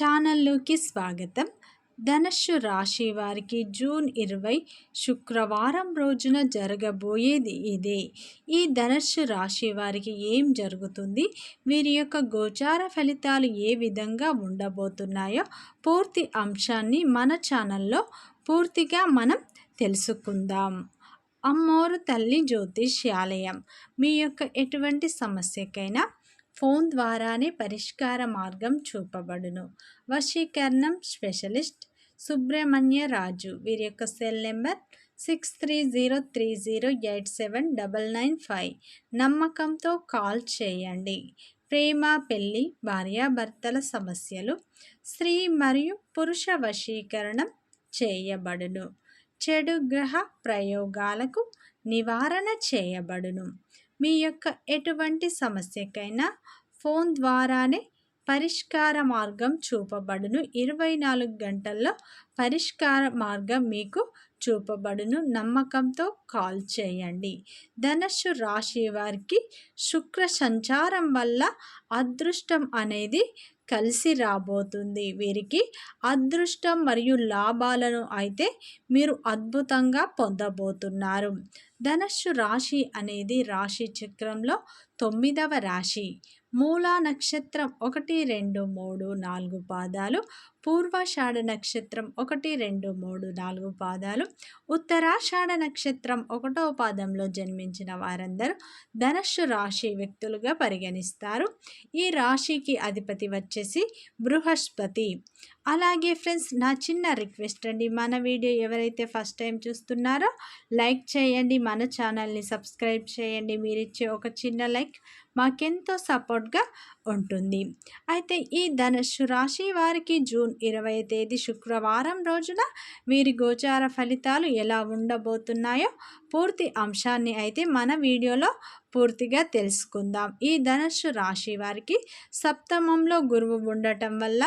ఛానల్లోకి స్వాగతం. ధనస్సు రాశి వారికి జూన్ ఇరవై శుక్రవారం రోజున జరగబోయేది ఇదే. ఈ ధనస్సు రాశి వారికి ఏం జరుగుతుంది? వీరి యొక్క గోచార ఫలితాలు ఏ విధంగా ఉండబోతున్నాయో పూర్తి అంశాన్ని మన ఛానల్లో పూర్తిగా మనం తెలుసుకుందాం. అమ్మోరు తల్లి జ్యోతిష్యాలయం. మీ యొక్క ఎటువంటి సమస్యకైనా ఫోన్ ద్వారానే పరిష్కార మార్గం చూపబడును. వశీకరణం స్పెషలిస్ట్ సుబ్రహ్మణ్య రాజు. వీరి యొక్క cell number six three zero three zero eight seven double nine five. నమ్మకంతో కాల్ చేయండి. ప్రేమ పెళ్ళి భార్యాభర్తల సమస్యలు స్త్రీ మరియు పురుష వశీకరణం చేయబడును. చెడు గ్రహ ప్రయోగాలకు నివారణ చేయబడును. మీ యొక్క ఎటువంటి సమస్యకైనా ఫోన్ ద్వారానే పరిష్కార మార్గం చూపబడును. ఇరవై నాలుగు గంటల్లో పరిష్కార మార్గం మీకు చూపబడును. నమ్మకంతో కాల్ చేయండి. ధనస్సు రాశి వారికి శుక్ర సంచారం వల్ల అదృష్టం అనేది కలిసి రాబోతుంది. వీరికి అదృష్టం మరియు లాభాలను అయితే మీరు అద్భుతంగా పొందబోతున్నారు. ధనస్సు రాశి అనేది రాశి చక్రంలో తొమ్మిదవ రాశి. మూలా నక్షత్రం ఒకటి రెండు మూడు నాలుగు పాదాలు. పూర్వాషాఢ నక్షత్రం ఒకటి రెండు మూడు నాలుగు పాదాలు. ఉత్తరాషాఢ నక్షత్రం ఒకటో పాదంలో జన్మించిన వారందరూ ధనస్సు రాశి వ్యక్తులుగా పరిగణిస్తారు. ఈ రాశికి అధిపతి వచ్చేసి బృహస్పతి. అలాగే ఫ్రెండ్స్ నా చిన్న రిక్వెస్ట్ అండి మన వీడియో ఎవరైతే ఫస్ట్ టైం చూస్తున్నారో లైక్ చేయండి మన ఛానల్ని సబ్స్క్రైబ్ చేయండి. మీరిచ్చే ఒక చిన్న లైక్ మాకెంతో సపోర్ట్గా ఉంటుంది. అయితే ఈ ధనుషు రాశి వారికి జూన్ ఇరవై తేదీ శుక్రవారం రోజున వీరి గోచార ఫలితాలు ఎలా ఉండబోతున్నాయో పూర్తి అంశాన్ని అయితే మన వీడియోలో పూర్తిగా తెలుసుకుందాం. ఈ ధనుస్సు రాశి వారికి సప్తమంలో గురువు ఉండటం వల్ల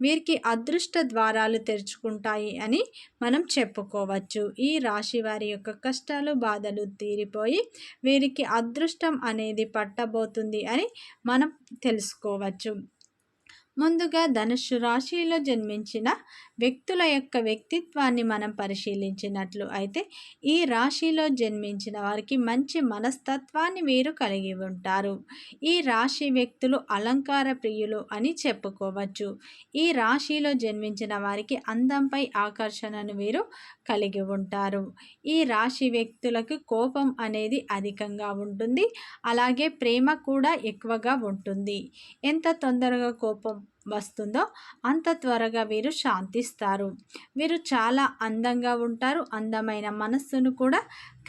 వీరికి అదృష్ట ద్వారాలు తెరుచుకుంటాయి అని మనం చెప్పుకోవచ్చు. ఈ రాశి వారి యొక్క కష్టాలు బాధలు తీరిపోయి వీరికి అదృష్టం అనేది పట్టబోతుంది అని మనం తెలుసుకోవచ్చు. ముందుగా ధనుస్సు రాశిలో జన్మించిన వ్యక్తుల యొక్క వ్యక్తిత్వాన్ని మనం పరిశీలించినట్లు అయితే ఈ రాశిలో జన్మించిన వారికి మంచి మనస్తత్వాన్ని వీరు కలిగి ఉంటారు. ఈ రాశి వ్యక్తులు అలంకార ప్రియులు అని చెప్పుకోవచ్చు. ఈ రాశిలో జన్మించిన వారికి అందంపై ఆకర్షణను వీరు కలిగి ఉంటారు. ఈ రాశి వ్యక్తులకు కోపం అనేది అధికంగా ఉంటుంది. అలాగే ప్రేమ కూడా ఎక్కువగా ఉంటుంది. ఎంత తొందరగా కోపం వస్తుందో అంత త్వరగా వీరు శాంతిస్తారు. వీరు చాలా అందంగా ఉంటారు. అందమైన మనస్సును కూడా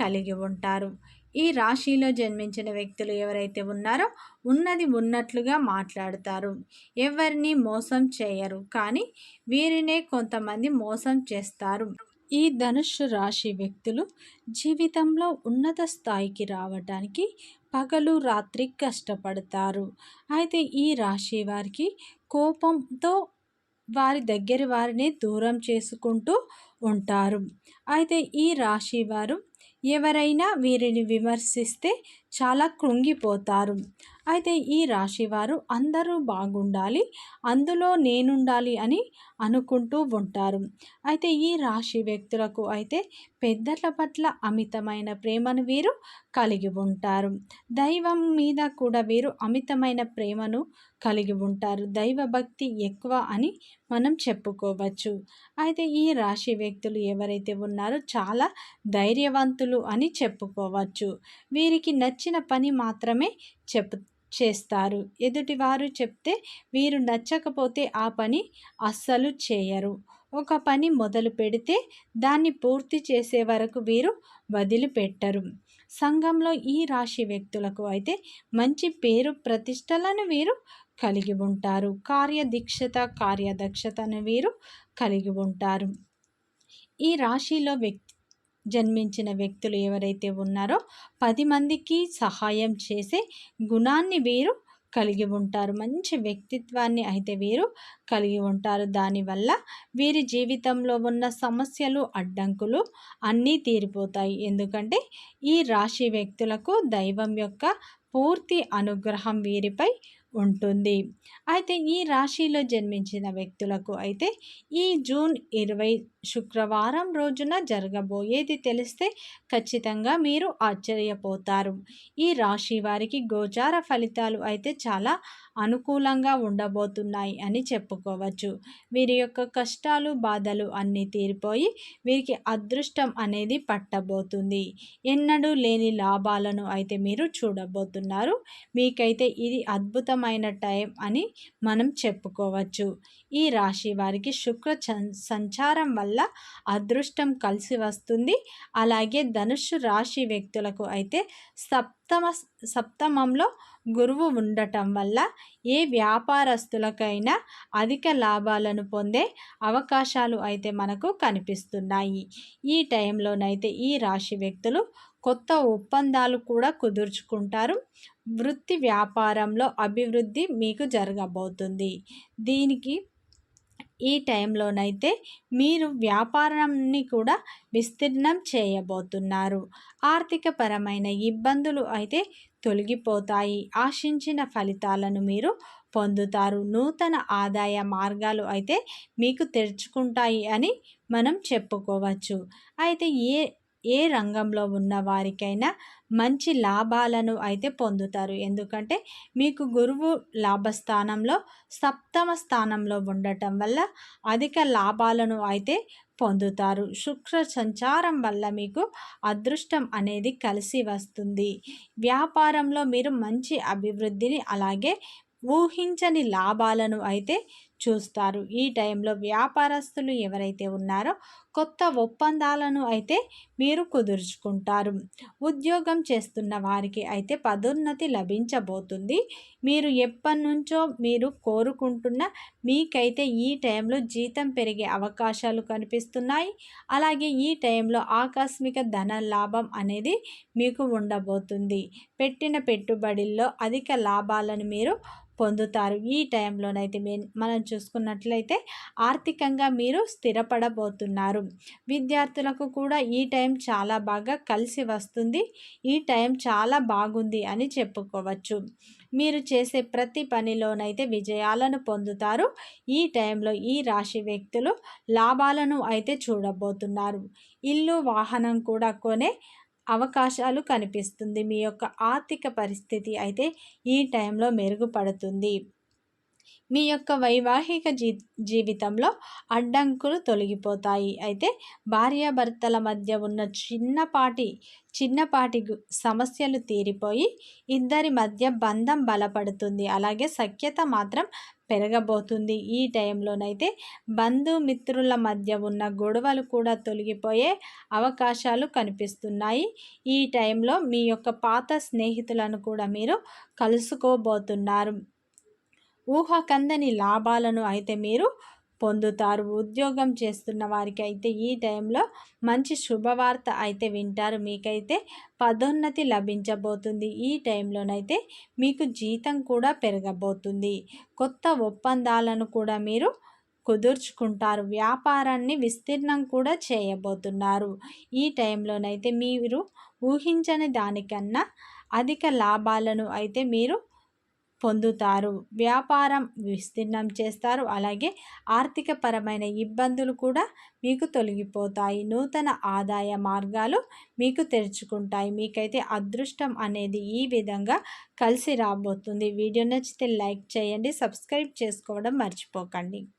కలిగి ఉంటారు. ఈ రాశిలో జన్మించిన వ్యక్తులు ఎవరైతే ఉన్నారో ఉన్నది ఉన్నట్లుగా మాట్లాడతారు. ఎవరిని మోసం చేయరు. కానీ వీరినే కొంతమంది మోసం చేస్తారు. ఈ ధనుష్ రాశి వ్యక్తులు జీవితంలో ఉన్నత స్థాయికి రావడానికి పగలు రాత్రి కష్టపడతారు. అయితే ఈ రాశి వారికి కోపంతో వారి దగ్గర వారిని దూరం చేసుకుంటూ ఉంటారు. అయితే ఈ రాశి వారు ఎవరైనా వీరిని విమర్శిస్తే చాలా కృంగిపోతారు. అయితే ఈ రాశివారు అందరూ బాగుండాలి అందులో నేనుండాలి అని అనుకుంటూ ఉంటారు. అయితే ఈ రాశి వ్యక్తులకు అయితే పెద్దల పట్ల అమితమైన ప్రేమను వీరు కలిగి ఉంటారు. దైవం మీద కూడా వీరు అమితమైన ప్రేమను కలిగి ఉంటారు. దైవ భక్తి ఎక్కువ అని మనం చెప్పుకోవచ్చు. అయితే ఈ రాశి వ్యక్తులు ఎవరైతే ఉన్నారో చాలా ధైర్యవంతులు అని చెప్పుకోవచ్చు. వీరికి నచ్చిన పని మాత్రమే చెప్ చేస్తారు. ఎదుటివారు చెప్తే వీరు నచ్చకపోతే ఆ పని అస్సలు చేయరు. ఒక పని మొదలు పెడితే దాన్ని పూర్తి చేసే వరకు వీరు వదిలిపెట్టరు. సంఘంలో ఈ రాశి వ్యక్తులకు అయితే మంచి పేరు ప్రతిష్టలను వీరు కలిగి ఉంటారు. కార్యదీక్షత కార్యదక్షతను వీరు కలిగి ఉంటారు. ఈ రాశిలో వ్యక్తి జన్మించిన వ్యక్తులు ఎవరైతే ఉన్నారో పది మందికి సహాయం చేసే గుణాన్ని వీరు కలిగి ఉంటారు. మంచి వ్యక్తిత్వాన్ని అయితే వీరు కలిగి ఉంటారు. దానివల్ల వీరి జీవితంలో ఉన్న సమస్యలు అడ్డంకులు అన్నీ తీరిపోతాయి. ఎందుకంటే ఈ రాశి వ్యక్తులకు దైవం యొక్క పూర్తి అనుగ్రహం వీరిపై ఉంటుంది. అయితే ఈ రాశిలో జన్మించిన వ్యక్తులకు అయితే ఈ జూన్ ఇరవై శుక్రవారం రోజున జరగబోయేది తెలిస్తే ఖచ్చితంగా మీరు ఆశ్చర్యపోతారు. ఈ రాశి వారికి గోచార ఫలితాలు అయితే చాలా అనుకూలంగా ఉండబోతున్నాయి అని చెప్పుకోవచ్చు. వీరి యొక్క కష్టాలు బాధలు అన్నీ తీరిపోయి వీరికి అదృష్టం అనేది పట్టబోతుంది. ఎన్నడూ లేని లాభాలను అయితే మీరు చూడబోతున్నారు. మీకైతే ఇది అద్భుతమైన టైం అని మనం చెప్పుకోవచ్చు. ఈ రాశి వారికి శుక్ర సంచారం వల్ల అదృష్టం కలిసి వస్తుంది. అలాగే ధనుషు రాశి వ్యక్తులకు అయితే సప్తమ సప్తమంలో గురువు ఉండటం వల్ల ఏ వ్యాపారస్తులకైనా అధిక లాభాలను పొందే అవకాశాలు అయితే మనకు కనిపిస్తున్నాయి. ఈ టైంలోనైతే ఈ రాశి వ్యక్తులు కొత్త ఒప్పందాలు కూడా కుదుర్చుకుంటారు. వృత్తి వ్యాపారంలో అభివృద్ధి మీకు జరగబోతుంది. దీనికి ఈ టైంలోనైతే మీరు వ్యాపారాన్ని కూడా విస్తీర్ణం చేయబోతున్నారు. ఆర్థికపరమైన ఇబ్బందులు అయితే తొలగిపోతాయి. ఆశించిన ఫలితాలను మీరు పొందుతారు. నూతన ఆదాయ మార్గాలు అయితే మీకు తెరుచుకుంటాయి అని మనం చెప్పుకోవచ్చు. అయితే ఏ ఏ రంగంలో ఉన్న వారికైనా మంచి లాభాలను అయితే పొందుతారు. ఎందుకంటే మీకు గురువు లాభస్థానంలో సప్తమ స్థానంలో ఉండటం వల్ల అధిక లాభాలను అయితే పొందుతారు. శుక్ర సంచారం వల్ల మీకు అదృష్టం అనేది కలిసి వస్తుంది. వ్యాపారంలో మీరు మంచి అభివృద్ధిని అలాగే ఊహించని లాభాలను అయితే చూస్తారు. ఈ టైంలో వ్యాపారస్తులు ఎవరైతే ఉన్నారో కొత్త ఒప్పందాలను అయితే మీరు కుదుర్చుకుంటారు. ఉద్యోగం చేస్తున్న వారికి అయితే పదోన్నతి లభించబోతుంది. మీరు ఎప్పటి నుంచో మీరు కోరుకుంటున్న మీకైతే ఈ టైంలో జీతం పెరిగే అవకాశాలు కనిపిస్తున్నాయి. అలాగే ఈ టైంలో ఆకస్మిక ధన లాభం అనేది మీకు ఉండబోతుంది. పెట్టిన పెట్టుబడుల్లో అధిక లాభాలను మీరు పొందుతారు. ఈ టైంలోనైతే మనం చూసుకున్నట్లయితే ఆర్థికంగా మీరు స్థిరపడబోతున్నారు. విద్యార్థులకు కూడా ఈ టైం చాలా బాగా కలిసి వస్తుంది. ఈ టైం చాలా బాగుంది అని చెప్పుకోవచ్చు. మీరు చేసే ప్రతి పనిలోనైతే విజయాలను పొందుతారు. ఈ టైంలో ఈ రాశి వ్యక్తులు లాభాలను అయితే చూడబోతున్నారు. ఇల్లు వాహనం కూడా కొనే అవకాశాలు కనిపిస్తుంది. మీ యొక్క ఆర్థిక పరిస్థితి అయితే ఈ టైంలో మెరుగుపడుతుంది. మీ యొక్క వైవాహిక జీ జీవితంలో అడ్డంకులు తొలగిపోతాయి. అయితే భార్యాభర్తల మధ్య ఉన్న చిన్నపాటి చిన్నపాటి సమస్యలు తీరిపోయి ఇద్దరి మధ్య బంధం బలపడుతుంది. అలాగే సఖ్యత మాత్రం పెరగబోతుంది. ఈ టైంలోనైతే బంధుమిత్రుల మధ్య ఉన్న గొడవలు కూడా తొలగిపోయే అవకాశాలు కనిపిస్తున్నాయి. ఈ టైంలో మీ యొక్క పాత స్నేహితులను కూడా మీరు కలుసుకోబోతున్నారు. ఊహకందని లాభాలను అయితే మీరు పొందుతారు. ఉద్యోగం చేస్తున్న వారికి అయితే ఈ టైంలో మంచి శుభవార్త అయితే వింటారు. మీకైతే పదోన్నతి లభించబోతుంది. ఈ టైంలోనైతే మీకు జీతం కూడా పెరగబోతుంది. కొత్త ఒప్పందాలను కూడా మీరు కుదుర్చుకుంటారు. వ్యాపారాన్ని విస్తీర్ణం కూడా చేయబోతున్నారు. ఈ టైంలోనైతే మీరు ఊహించని దానికన్నా అధిక లాభాలను అయితే మీరు పొందుతారు. వ్యాపారం విస్తీర్ణం చేస్తారు. అలాగే ఆర్థిక పరమైన ఇబ్బందులు కూడా మీకు తొలగిపోతాయి. నూతన ఆదాయ మార్గాలు మీకు తెరుచుకుంటాయి. మీకైతే అదృష్టం అనేది ఈ విధంగా కలిసి రాబోతుంది. వీడియో నచ్చితే లైక్ చేయండి. సబ్స్క్రైబ్ చేసుకోవడం మర్చిపోకండి.